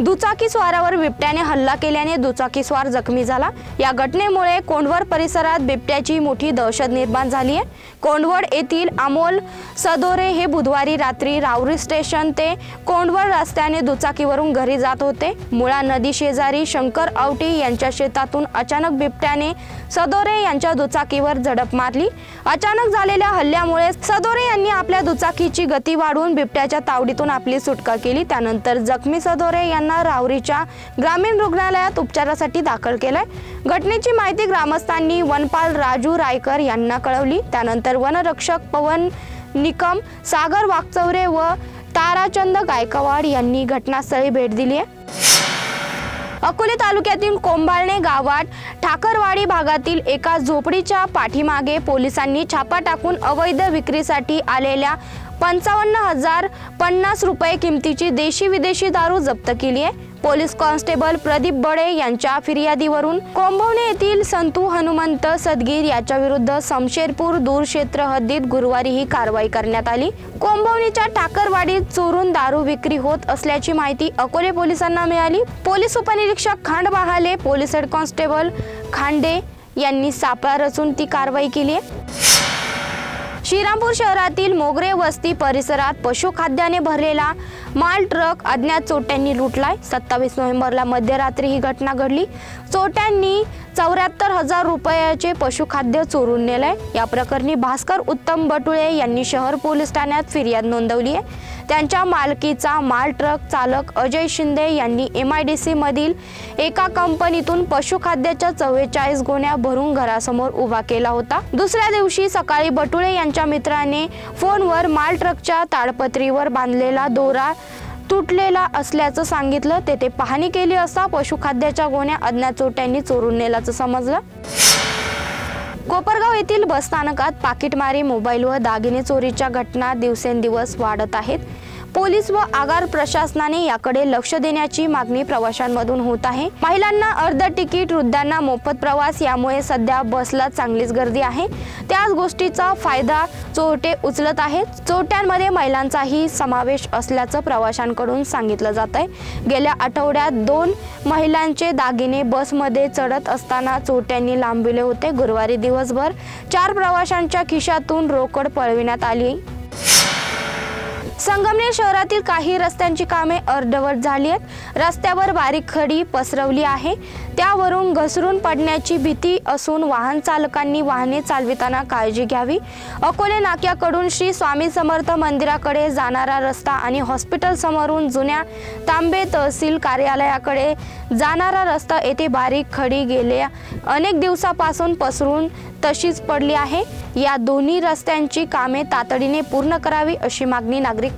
दुचाकी स्वारावर बिबट्याने हल्ला केल्याने दुचाकी स्वार जखमी झाला. या घटनेमुळे कोंडवड परिसरात बिबट्याची मोठी दहशत निर्माण झाली आहे. कोंडवड येथील अमोल सदोरे हे बुधवारी रात्री रावरी स्टेशन ते कोंडवड रस्त्याने दुचाकीवरून घरी जात होते. मुळा नदी शेजारी शंकर आवटी यांच्या शेतातून अचानक बिबट्याने सदोरे यांच्या दुचाकीवर झडप मारली. अचानक झालेल्या हल्ल्यामुळे सदोरे यांनी आपल्या दुचाकीची गती वाढवून बिबट्याच्या तावडीतून आपली सुटका केली. त्यानंतर जखमी सदोरे यांना रावरीच्या ग्रामीण रुग्णालयात उपचारासाठी दाखल केलंय. घटनेची माहिती ग्रामस्थांनी वनपाल राजू रायकर यांना कळवली. त्यानंतर वनरक्षक पवन निकम सागर वाकचौरे व ताराचंद गायकवाड यांनी घटनास्थळी भेट दिली आहे. अकोले तालुक्यातील कोंबाळणे गावात ठाकरवाडी भागातील एका झोपडीच्या पाठीमागे पोलिसांनी छापा टाकून अवैध विक्रीसाठी आलेल्या पंचावन्न हजार पन्नास रुपये किमतीची देशी विदेशी दारू जप्त केली आहे. पोलीस कॉन्स्टेबल प्रदीप बडे यांच्या फिर्यादीवरून कोंभवणे येथील संतू हनुमंत सदगीर याच्या विरुद्ध समशेरपूर दूर क्षेत्र हद्दीत गुरुवारी ही कारवाई करण्यात आली. कोंभवणीच्या टाकरवाडीत चोरून दारू विक्री होत असल्याची माहिती अकोले पोलिसांना मिळाली. पोलीस उपनिरीक्षक Khand Bahale police head constable Khande यांनी सापळा रचून ती कारवाई केली आहे. श्रीरामपूर शहरातील मोगरे वस्ती परिसरात पशुखाद्याने भरलेला माल ट्रक अज्ञात चोट्यांनी लुटलाय. सत्तावीस नोव्हेंबरला मध्यरात्री ही घटना घडली. चोट्यांनी चौऱ्याहत्तर हजार रुपयाचे पशुखाद्य चोरून नेलंय. या प्रकरणी भास्कर उत्तम बटुळे यांनी शहर पोलीस ठाण्यात फिर्याद नोंदवली आहे. त्यांच्या मालकीचा माल ट्रक चालक अजय शिंदे यांनी एम आय डी सीमधील एका कंपनीतून पशुखाद्याच्या चव्वेचाळीस गोण्या भरून घरासमोर उभा केला होता. दुसऱ्या दिवशी सकाळी बटुळे यांच्या मित्राने फोनवर माल ट्रकच्या ताडपत्रीवर बांधलेला दोरा तुटलेला असल्याचं सांगितलं. तेथे पाहणी केली असता पशुखाद्याच्या गोण्या अज्ञात चोट्यांनी चोरून नेल्याचं समजलं. कोपरगाव येथील बसस्थानकात पाकिटमारी मोबाईल व दागिने चोरीच्या घटना दिवसेंदिवस वाढत आहेत. पोलीस व आगार प्रशासनाने याकडे लक्ष देण्याची मागणी प्रवाशांमधून होत आहे. महिलांना अर्ध तिकीट वृद्धांना मोफत प्रवास यामुळे सध्या बसला चांगलीच गर्दी आहे. त्याच गोष्टीचा फायदा चोरटे उचलत आहेत. चोरट्यांमध्ये महिलांचाही समावेश असल्याचं प्रवाशांकडून सांगितलं जात आहे गेल्या आठवड्यात दोन महिलांचे दागिने बसमध्ये चढत असताना चोरट्यांनी लांबविले होते. गुरुवारी दिवसभर चार प्रवाशांच्या खिशातून रोकड पळविण्यात आली. संगमनेर शहरातील काही रस्त्यांची कामे अर्धवट झाली आहेत. रस्त्यावर बारीक खडी पसरवली आहे. त्यावरून घसरून पडण्याची भीती असून वाहन चालकांनी वाहने चालविताना काळजी घ्यावी. अकोले नाक्याकडून श्री स्वामी समर्थ मंदिराकडे जाणारा रस्ता आणि हॉस्पिटल समोरून जुन्या तांबे तहसील कार्यालयाकडे जाणारा रस्ता येथे बारीक खडी गेल्या अनेक दिवसापासून पसरून तशीच पडली आहे. या दोन्ही रस्त्यांची कामे तातडीने पूर्ण करावी अशी मागणी नागरिक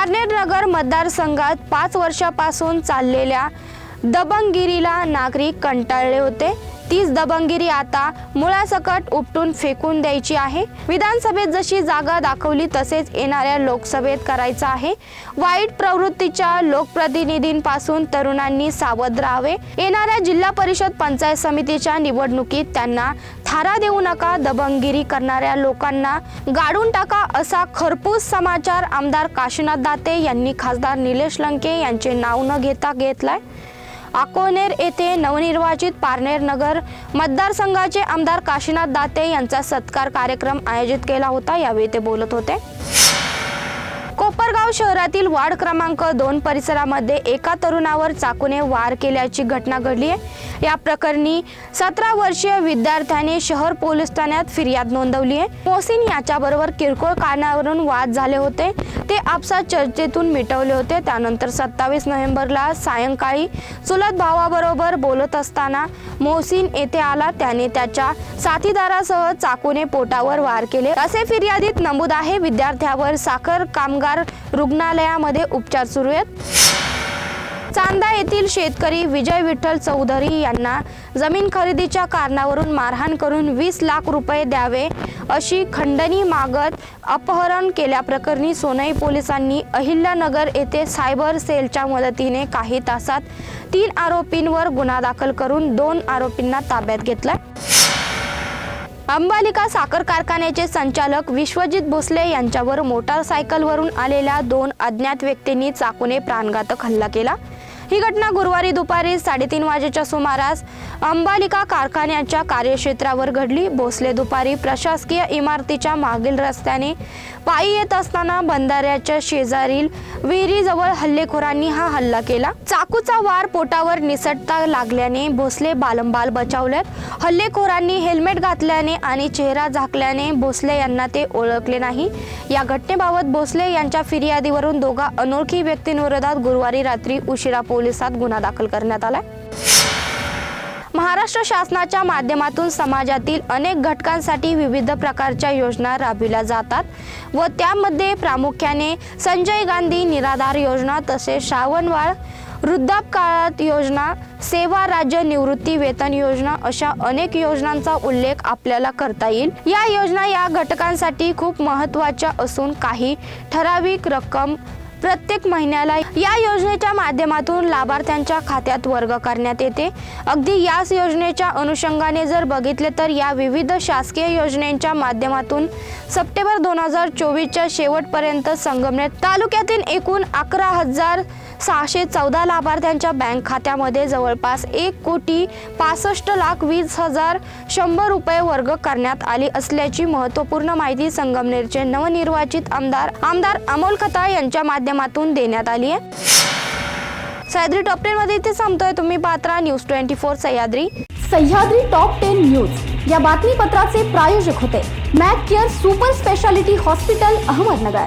पारनेर नगर मतदारसंघात पाच वर्षापासून चाललेल्या दबंगगिरीला नागरिक कंटाळले होते. तीच दबंगिरी आता मुळासकट उपटून फेकून द्यायची आहे. विधानसभेत जशी जागा दाखवली तसेच येणाऱ्या लोकसभेत करायचं आहे. वाईट प्रवृत्तीच्या लोकप्रतिनिधींपासून तरुणांनी सावध राहावे. येणाऱ्या जिल्हा परिषद पंचायत समितीच्या निवडणुकीत त्यांना थारा देऊ नका दबंगगिरी करणाऱ्या लोकांना गाडून टाका असा खरपूस समाचार आमदार काशीनाथ दाते यांनी खासदार निलेश लंके यांचे नाव न घेता घेतलाय. अकोनेर येथे नवनिर्वाचित पारनेर नगर मतदारसंघाचे आमदार काशीनाथ दाते यांचा सत्कार कार्यक्रम आयोजित केला होता यावेळी ते बोलत होते. कोपरगाव शहरातील वार्ड क्रमांक दोन परिसरामध्ये एका तरुणावर चाकूने वार केल्याची घटना घडली आहे. या प्रकरणी सतरा वर्षीय विद्यार्थ्याने शहर पोलीस ठाण्यात फिर्याद नोंदवली आहे. मोहसिन याच्याबरोबर किरकोळ कारणावरून वाद झाले होते. ते आपसात चर्चेतून मिटवले होते. त्यानंतर सत्तावीस नोव्हेंबरला सायंकाळी चुलत भावाबरोबर बोलत असताना मोहसिन येथे आला. त्याने त्याच्या साथीदारासह चाकूने पोटावर वार केले. असे फिर्यादीत नमूद आहे विद्यार्थ्यावर साखर कामगार रुग्णालयामध्ये उपचार सुरू आहेत. चांदा येथील शेतकरी विजय विठ्ठल चौधरी यांना जमीन खरेदीच्या कारणावरून मारहाण करून वीस लाख रुपये द्यावे अशी खंडणी मागत अपहरण केल्याप्रकरणी सोनई पोलिसांनी अहिल्यानगर येथे सायबर सेलच्या मदतीने काही तासात तीन आरोपींवर गुन्हा दाखल करून दोन आरोपींना ताब्यात घेतलाय अंबालिका साखर कारखान्याचे संचालक विश्वजित भोसले यांच्यावर मोटारसायकलवरून आलेल्या दोन अज्ञात व्यक्तींनी चाकूने प्राणघातक हल्ला केला. ही घटना गुरुवारी दुपारी साडेतीन वाजेच्या सुमारास अंबालिका कारखान्याच्या कार्यक्षेत्रावर घडली. भोसले दुपारी प्रशासकीय इमारतीच्या मागील रस्त्याने पायी येत असताना बंधाऱ्याच्या शेजारील विहिरीजवळ हल्लेखोरांनी हा हल्ला केला. चाकूचा वार पोटावर निसटता लागल्याने भोसले बालंबाल बचावलेत हल्लेखोरांनी हेल्मेट घातल्याने आणि चेहरा झाकल्याने भोसले यांना ते ओळखले नाही. या घटनेबाबत भोसले यांच्या फिर्यादीवरून दोघा अनोळखी व्यक्तींविरोधात गुरुवारी रात्री उशिरा पोलिसात गुन्हा दाखल करण्यात आलाय. महाराष्ट्र शासनाच्या माध्यमातून समाजातील अनेक घटकांसाठी विविध प्रकारच्या योजना राबविल्या जातात व त्यामध्ये प्रामुख्याने संजय गांधी निराधार योजना तसेच श्रावणवाळ वृद्धापकाळात योजना सेवा राज्य निवृत्ती वेतन योजना अशा अनेक योजनांचा उल्लेख आपल्याला करता येईल. या योजना या घटकांसाठी खूप महत्त्वाच्या असून काही ठराविक रक्कम प्रत्येक महिन्याला या योजनेच्या माध्यमातून लाभार्थ्यांच्या खात्यात वर्ग करण्यात येते. अगदी याच योजनेच्या अनुषंगाने जर बघितले तर या विविध शासकीय योजनेच्या माध्यमातून सप्टेंबर दोन हजार चोवीसच्या शेवटपर्यंत संगमनेर तालुक्यातील एकूण अकरा हजार सहाशे चौदा लाभार्थ्यांच्या बँक खात्यामध्ये जवळपास एक कोटी पासष्ट लाख वीस हजार शंभर रुपये वर्ग करण्यात आली असल्याची महत्त्वपूर्ण माहिती संगमनेरचे नवनिर्वाचित आमदार आमदार अमोल खताळ यांच्या माध्यमातून देण्यात आली आहे. सह्याद्री टॉप टेन मध्ये इथे संपतोय तुम्ही Patra news twenty four Sahyadri. Sahyadri top ten news. या बातमीपत्राचे प्रायोजक होते Mac care super speciality hospital Ahmednagar.